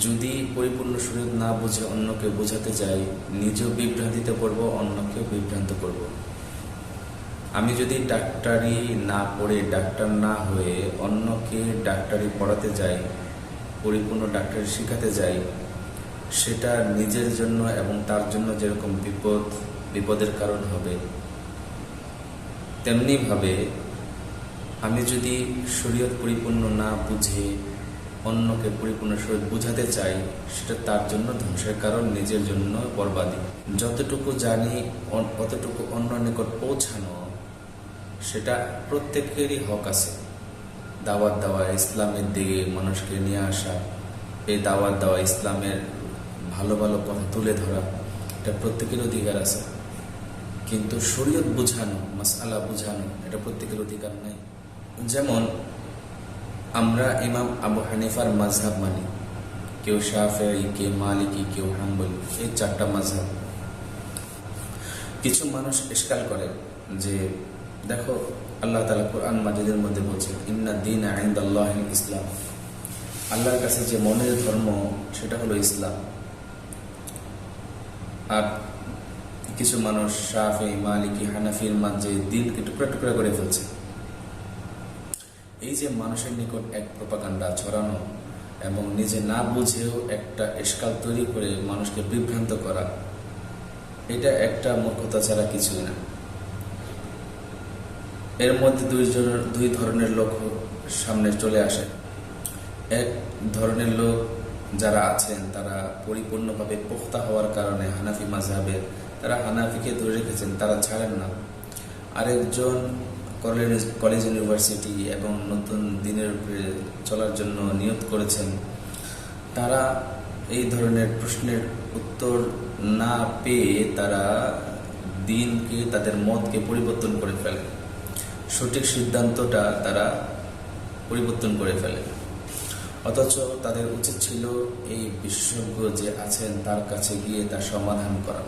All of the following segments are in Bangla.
যদি পরিপূর্ণ শরীর না বুঝে অন্যকে বোঝাতে যাই নিজেও বিভ্রান্তিতে পড়ব অন্যকেও বিভ্রান্ত করব। আমি যদি ডাক্তারি না পড়ে, ডাক্তার না হয়ে অন্যকে ডাক্তারি পড়াতে যাই, পরিপূর্ণ ডাক্তারি শেখাতে যাই, সেটা নিজের জন্য এবং তার জন্য যেরকম বিপদ, বিপদের কারণ হবে, তেমনিভাবে আমি যদি শরীয়ত পরিপূর্ণ না বুঝে অন্যকে পরিপূর্ণ শরীর বুঝাতে চাই, সেটা তার জন্য ধ্বংসের কারণ, নিজের জন্য বরবাদী। যতটুকু জানি অতটুকু অন্য নিকট পৌঁছানো, সেটা প্রত্যেকেরই হক আছে। দাওয়াত দেওয়া ইসলামের দিকে মানুষকে নিয়ে আসা এই দাওয়াত দেওয়া ইসলামের ভালো ভালো কথা তুলে ধরা, এটা প্রত্যেকের অধিকার আছে। কিন্তু শরীয়ত বুঝানো মাসালা বুঝানো, এটা প্রত্যেকের অধিকার নেই। যেমন আমরা ইমাম আবু হানিফার মাঝহাব মানি। কেউ শাফেই কেউ মালিকি, কেউ হাম্বলি, এই চারটা মাঝহাব কিছু মানুষ ইস্কাল করে যে, দেখো, আল্লাহ তালা কোরআন মাজিদের মধ্যে বলছে, ইন্না দিন আইন্দ আল্লাহ ইসলাম। আল্লাহর কাছে যে মনের ধর্ম, সেটা হলো ইসলাম। আর কিছু মানুষ শাফি মালিকি, হানাফির মাঝে দিনকে টুকরা টুকরা করে ফেলছে। এই যে মানুষের নিকট এক প্রপাকাণ্ডা ছড়ানো এবং নিজে না বুঝেও একটা এসকাল তৈরি করে মানুষকে বিভ্রান্ত করা, এটা একটা মূর্খতা ছাড়া কিছুই না। এর মধ্যে দুই জনের দুই ধরনের লোক সামনে চলে আসে। এক ধরনের লোক যারা আছেন, তারা পরিপূর্ণভাবে পোক্তা হওয়ার কারণে হানাফি মাঝহাবের তারা হানাফিকে ধরে রেখেছেন, তারা ছাড়েন না। আরেকজন কলেজ কলেজ ইউনিভার্সিটি এবং নতুন দিনের চলার জন্য নিয়োগ করেছেন। তারা এই ধরনের প্রশ্নের উত্তর না পেয়ে তারা দিনকে, তাদের মতকে পরিবর্তন করে ফেলে। সঠিক সিদ্ধান্তটা তারা পরিবর্তন করে ফেলে। অথচ তাদের উচিত ছিল এই বিশেষজ্ঞ যে আছেন তার কাছে গিয়ে তার সমাধান করা।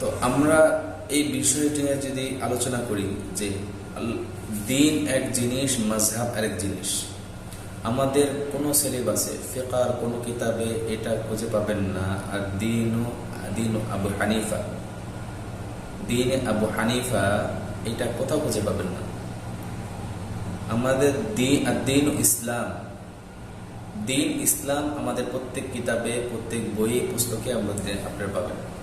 তো আমরা এই বিষয়টি নিয়ে যদি আলোচনা করি যে দিন এক জিনিস, মাঝহাব আরেক জিনিস। আমাদের কোনো সিলেবাসে, ফেকার কোনো কিতাবে এটা খুঁজে পাবেন না। আর দিন দিন আবু হানিফা। দিন আবু হানিফা এটা কোথাও খুঁজে পাবেন না। আমাদের দিন ইসলাম। দিন ইসলাম আমাদের প্রত্যেক কিতাবে, প্রত্যেক বইয়ে, পুস্তকে আমাদের আপনারা পাবেন।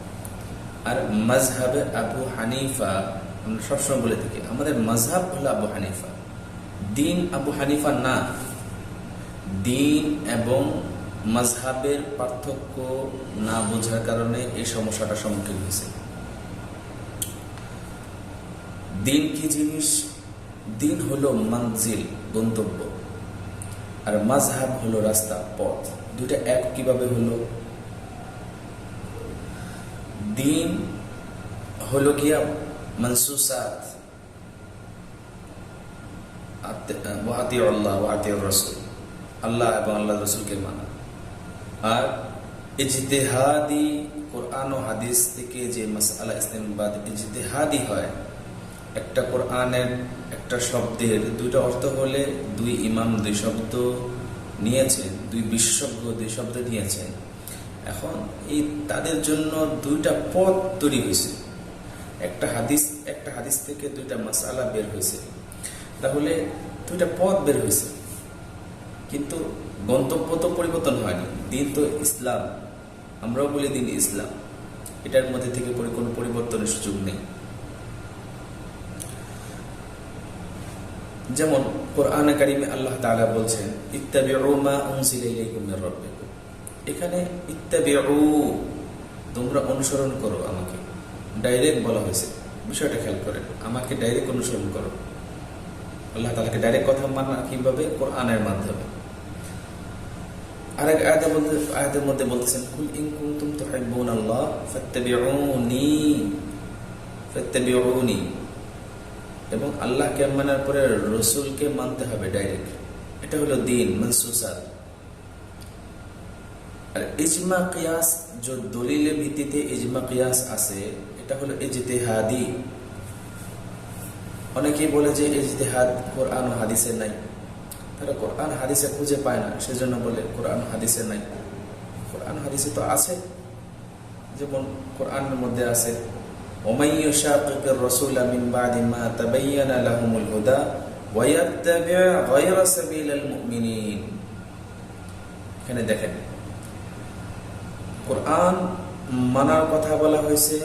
আর মজহাবে আবু হানিফা, আমরা সবসময় বলে থাকি, আমাদের মজহাব হলো আবু হানিফা। দিন আবু হানিফা না, দিন এবং মজহাবের পার্থক্য না বোঝার কারণে এই সমস্যাটা সম্মুখীন হয়েছে। দিন কি জিনিস? দিন হলো মঞ্জিল, গন্তব্য। আর মাঝহাব হলো রাস্তা, পথ। দুইটা এক কীভাবে হলো? দিন হলো গিয়া মনসুসাত। ওয়াতি আল্লাহ রসুল। আল্লাহ এবং আল্লাহ রসুলকে মানা। আর ইজতেহাদি কোরআন ও হাদিস থেকে যে মাসালা ইসলামাবাদ ইজতেহাদি হয়, একটা কোরআনের একটা শব্দের দুইটা অর্থ হলে দুই ইমাম দুই শব্দ নিয়েছেন দুই বিশেষজ্ঞ দুই শব্দ নিয়েছেন এখন এই তাদের জন্য দুইটা পথ তৈরি হয়েছে। একটা হাদিস একটা হাদিস থেকে দুইটা মাসালা বের হয়েছে। তাহলে দুইটা পথ বের হয়েছে। কিন্তু গন্তব্য তো পরিবর্তন হয়নি। দিন তো ইসলাম। আমরাও বলি দিন ইসলাম। এটার মধ্যে থেকে কোনো পরিবর্তনের সুযোগ নেই। যেমন কোরআন কারিমে আল্লাহ তাআলা বলছেন ইত্তাবিউ রোমা মির রাব্বিকুম। এখানে ইত্তাবিউ, তোমরা অনুসরণ করো আমাকে। ডাইরেক্ট বলা হয়েছে। বিষয়টা খেয়াল করেন, আমাকে ডাইরেক্ট অনুসরণ করো। আল্লাহ তালাকে ডাইরেক্ট কথা মানা কীভাবে? কোরআনের মাধ্যমে। আরেক আয়াতের মধ্যে আয়াতের মধ্যে বলতেছেন, কুল ইন কুনতুম তুহিব্বুন আল্লাহ ফাত্তাবিউনি ফাত্তাবিউনি। এবং আল্লাহকে মানার পরে রসুলকে মানতে হবে ডাইরেক্ট এটা হলো দিন, মনসুসাত। আর ইজমা কিয়াস যে দলিলের ভিত্তিতে ইজমা কিয়াস আছে এটা হলো ইজতেহাদি অনেকেই বলে যে ইজতেহাদ কোরআন ও হাদিসে নাই তারা কোরআন হাদিসে খুঁজে পায় না সেজন্য বলে কোরআন হাদিসে নাই কোরআন হাদিসে তো আছে যেমন কোরআনের মধ্যে আছে ومن يشاقق الرسول من بعد ما تبين لهم الهدى ويتبع غير سبيل المؤمنين এখানে দেখেন কোরআন মানার কথা বলা হয়েছে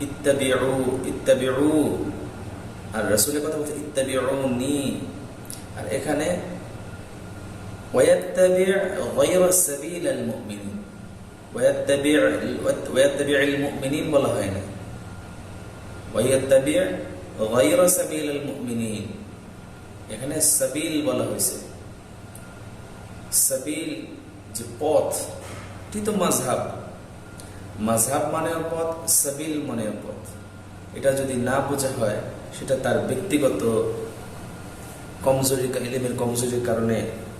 ইত্তাবিউ ইত্তাবিউ আর রসুলের কথা বলছে ইত্তাবিউনি আর এখানে ويتبع غير سبيل المؤمنين ويتبع ويتبع المؤمنين বলা হয় না ويتبع غير سبيل المؤمنين এখানে সাবিল বলা হয়েছে সাবিল যে পথ এটি তো মাঝহাব। মাঝহাব মানে পথ, সাবিল মানে পথ। এটা যদি না বোঝা হয়, সেটা তার ব্যক্তিগত কমজোরি ইলিমের কমজোরির কারণে,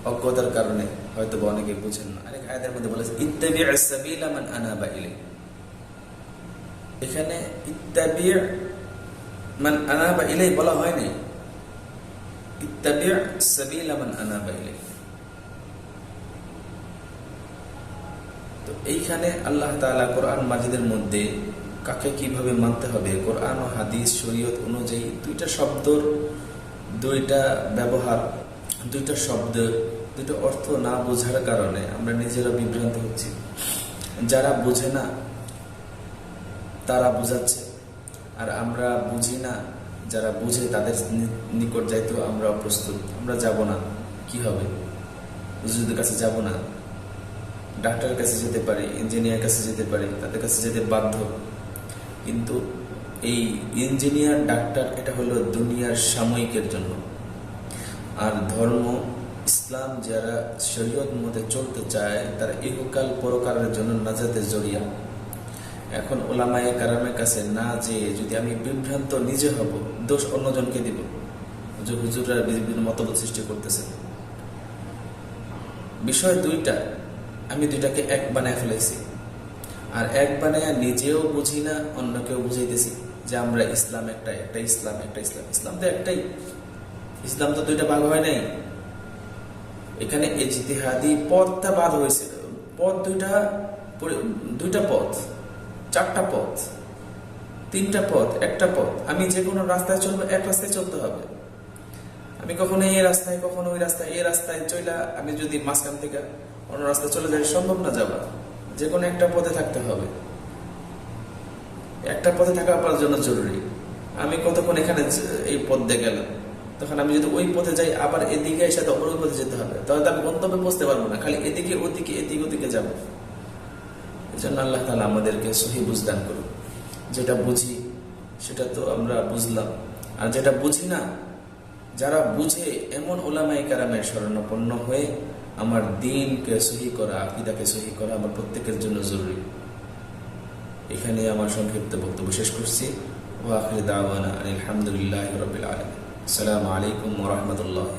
অজ্ঞতার কারণে হয়তো বা অনেকে বুঝেন না। আরেক আয়াতের মধ্যে বলেছে ইত্তাবি সাবিলা মান আনাবা ইলাই এখানে ইত্তাবি মান আনাবা ইলাই বলা হয়নি ইত্তাবি সাবিলা মান আনাবা ইলাই তো এইখানে আল্লাহ তাআলা কোরআন মাজিদের মধ্যে কাকে কীভাবে মানতে হবে? কোরআন ও হাদিস, শরীয়ত অনুযায়ী দুইটা শব্দর দুইটা ব্যবহার, দুইটা শব্দ, দুইটা অর্থ না বোঝার কারণে আমরা নিজেরা বিভ্রান্ত হচ্ছি। যারা বুঝে না, তারা বুঝাচ্ছে। আর আমরা বুঝি না, যারা বুঝে তাদের নিকট যাইতেও আমরা প্রস্তুত। আমরা যাব না, কি হবে? হুজুরদের কাছে যাব না। ডাক্তারের কাছে যেতে পারি ইঞ্জিনিয়ার কাছে যেতে পারি, তাদের কাছে যেতে বাধ্য। কিন্তু এই ইঞ্জিনিয়ার ডাক্তার, এটা হলো দুনিয়ার সাময়িকের জন্য। আর ধর্ম, ইসলাম যারা শরীয়ত মতে চলতে চায়, তারা ইহকাল পরকারের জন্য নাজাতে জড়িয়া এখন ওলামায়ে কারামের কাছে না যে যদি আমি বিভ্রান্ত নিজে হব, দোষ অন্যজনকে দিব। যে বিভিন্ন মতবাদ সৃষ্টি করতেছে। বিষয় দুইটা আমি দুইটাকে এক বানায় ফেলেছি আর এক বানায় নিজেও বুঝি না, অন্যকেও বুঝাইতেছি যে আমরা ইসলাম একটা একটা ইসলাম একটা ইসলাম। ইসলাম তো একটাই। ইসলাম তো দুইটা ভাগ হয় নাই। এখানে ইজতিহাদি পথটা বাদ হয়েছে। পথ দুইটা দুইটা পথ চারটা পথ তিনটা পথ একটা পথ আমি যে কোনো রাস্তায় চলবো, এক রাস্তায় চলতে হবে। আমি কখনো এই রাস্তায়, কখনো ওই রাস্তায়, এই রাস্তায় চইলা আমি যদি মাঝখান থেকে অন্য রাস্তায় চলে যাই সম্ভব না যাওয়া। যে কোনো একটা পথে থাকতে হবে। একটা পথে থাকা আপনার জন্য জরুরি। আমি কতক্ষণ এখানে এই পথ দিয়ে গেলাম? তখন আমি যদি ওই পথে যাই, আবার এদিকে এসে তো ওই পথে যেতে হবে। তাহলে আমি গন্তব্যে পৌঁছতে পারব না। খালি এদিকে, ওদিকে এদিকে ওদিকে যাব। এই জন্য আল্লাহ তালা আমাদেরকে সহি বুঝদান করুন যেটা বুঝি, সেটা তো আমরা বুঝলাম। আর যেটা বুঝি না যারা বুঝে এমন ওলামাই কারামের স্মরণাপন্ন হয়ে আমার দিনকে সহি করা, আকিদাকে সহি করা আমার প্রত্যেকের জন্য জরুরি। এখানে আমার সংক্ষিপ্ত বক্তব্য শেষ করছি। ওয়াখির দাওয়ানা আলহামদুলিল্লাহ রবিল আলম আসসালামু আলাইকুম রহমতুল্লাহ